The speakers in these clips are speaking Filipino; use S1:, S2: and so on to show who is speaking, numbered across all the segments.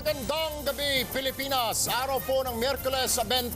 S1: Magandang gabi, Pilipinas. Araw po ng Miyerkules sa 20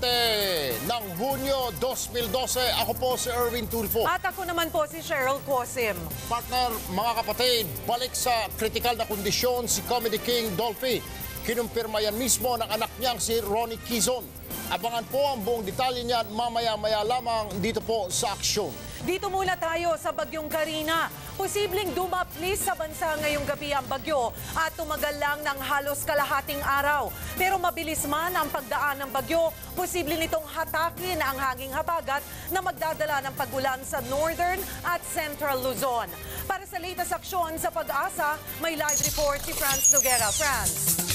S1: ng Hunyo 2012. Ako po si Erwin Tulfo.
S2: At ako naman po si Cheryl Cosim.
S1: Partner, mga kapatid, balik sa kritikal na kondisyon si Comedy King Dolphy. Kinumpirma yan mismo ng anak niyang si Ronnie Kizon. Abangan po ang buong detalye niyan mamaya-maya lamang dito po sa aksyon.
S2: Dito muna tayo sa Bagyong Karina. Posibleng dumaplis sa bansa ngayong gabi ang bagyo at tumagal lang ng halos kalahating araw. Pero mabilis man ang pagdaan ng bagyo, posible nitong hatakin ang hanging habagat na magdadala ng pagulan sa northern at central Luzon. Para sa latest aksyon sa pag-asa, may live report si Franz Noguera. Franz.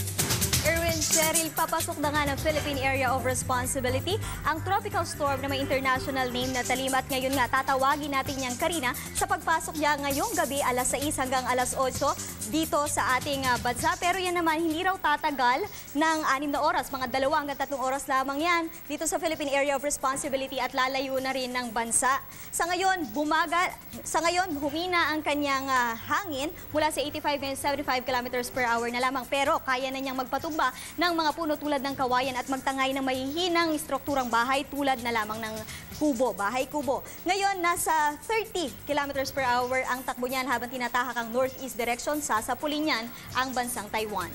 S3: Cheryl, papasok na nga ng Philippine Area of Responsibility ang tropical storm na may international name na Talim at ngayon nga tatawagin natin niyang Karina sa pagpasok niya ngayong gabi alas 6 hanggang alas 8 dito sa ating ah, bansa. Pero yan naman hindi raw tatagal ng 6 na oras, mga dalawa hanggang tatlong oras lamang yan dito sa Philippine Area of Responsibility at lalayo na rin ng bansa. Sa ngayon, bumaga, sa ngayon humina ang kanyang ah, hangin mula sa 85 and 75 kilometers per hour na lamang pero kaya na niyang magpatumba ng mga puno tulad ng kawayan at magtangay ng mahihinang strukturang bahay tulad na lamang ng kubo, bahay kubo. Ngayon, nasa 30 kilometers per hour ang takbo niyan habang tinatahak ang northeast direction sa sapulin niyan ang bansang Taiwan.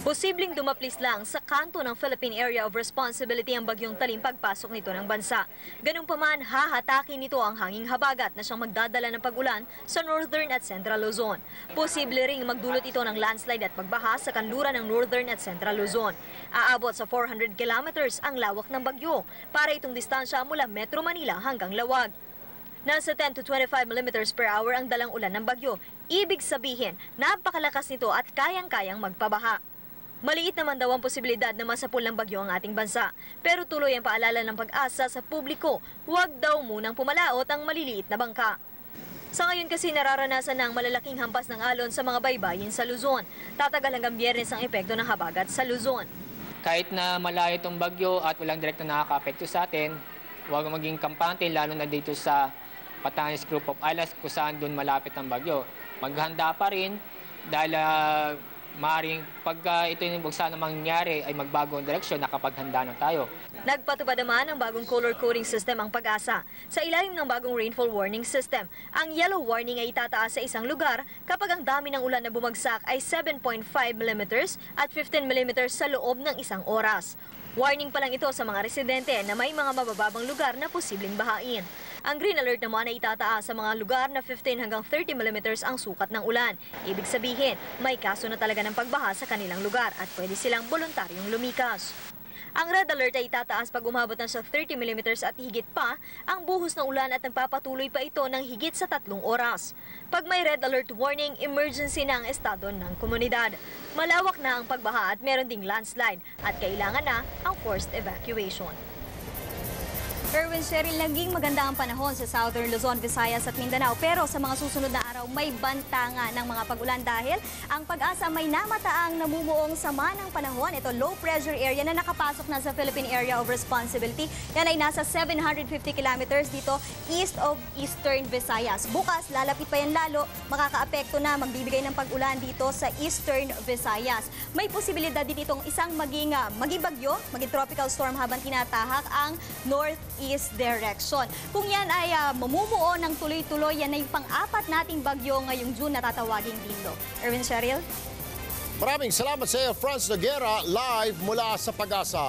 S4: Posibleng dumaplis lang sa kanto ng Philippine Area of Responsibility ang bagyong talim pagpasok nito ng bansa. Ganun pa hahatakin nito ang hanging habagat na siyang magdadala ng pagulan sa northern at central Luzon. Posible ring magdulot ito ng landslide at pagbaha sa kanluran ng northern at central Luzon. Aabot sa 400 kilometers ang lawak ng bagyo para itong distansya mula Metro Manila hanggang Lawag. Nasa 10 to 25 millimeters per hour ang dalang ulan ng bagyo. Ibig sabihin, napakalakas nito at kayang-kayang magpabaha. Maliit naman daw ang posibilidad na masapul ng bagyo ang ating bansa. Pero tuloy ang paalala ng pag-asa sa publiko, huwag daw munang pumalaot ang maliliit na bangka. Sa ngayon kasi nararanasan ng malalaking hampas ng alon sa mga baybayin sa Luzon. Tatagal hanggang biyernes ang epekto ng habagat sa Luzon.
S5: kahit na malayo itong bagyo at walang direkta nakaka-apekto sa atin, huwag maging kampante lalo na dito sa Batanes Group of Islands kung saan doon malapit ang bagyo. Maghanda pa rin dahil uh, maaaring pagka ito yung huwag sana mangyari ay magbago ang direksyon, nakapaghanda na tayo.
S4: Nagpatupad naman ng bagong color coding system ang pag-asa. Sa ilalim ng bagong rainfall warning system, ang yellow warning ay itataas sa isang lugar kapag ang dami ng ulan na bumagsak ay 7.5 mm at 15 mm sa loob ng isang oras. Warning pa lang ito sa mga residente na may mga mabababang lugar na posibleng bahain. Ang green alert naman ay itataas sa mga lugar na 15 hanggang 30 mm ang sukat ng ulan. Ibig sabihin, may kaso na talaga ng pagbaha sa kanilang lugar at pwede silang voluntaryong lumikas. Ang red alert ay itataas pag umabot na sa 30 mm at higit pa ang buhos ng ulan at nagpapatuloy pa ito ng higit sa tatlong oras. Pag may red alert warning, emergency na ang estado ng komunidad. Malawak na ang pagbaha at meron ding landslide at kailangan na ang forced evacuation.
S3: Erwin Cheryl, naging maganda ang panahon sa Southern Luzon, Visayas at Mindanao. Pero sa mga susunod na araw, may banta nga ng mga pag-ulan dahil ang pag-asa may namataang namumuong sama ng panahon. Ito, low pressure area na nakapasok na sa Philippine Area of Responsibility. Yan ay nasa 750 kilometers dito east of Eastern Visayas. Bukas, lalapit pa yan lalo, makakaapekto na magbibigay ng pag-ulan dito sa Eastern Visayas. May posibilidad din itong isang maging, maging bagyo, maging tropical storm habang tinatahak ang northeast direction. Kung yan ay ah, mamumuo ng tuloy-tuloy, yan ay pang-apat nating bagyo ngayong June na tatawaging Dindo. Erwin Cheryl?
S1: Maraming salamat sa iyo, Franz Noguera, live mula sa Pag-asa.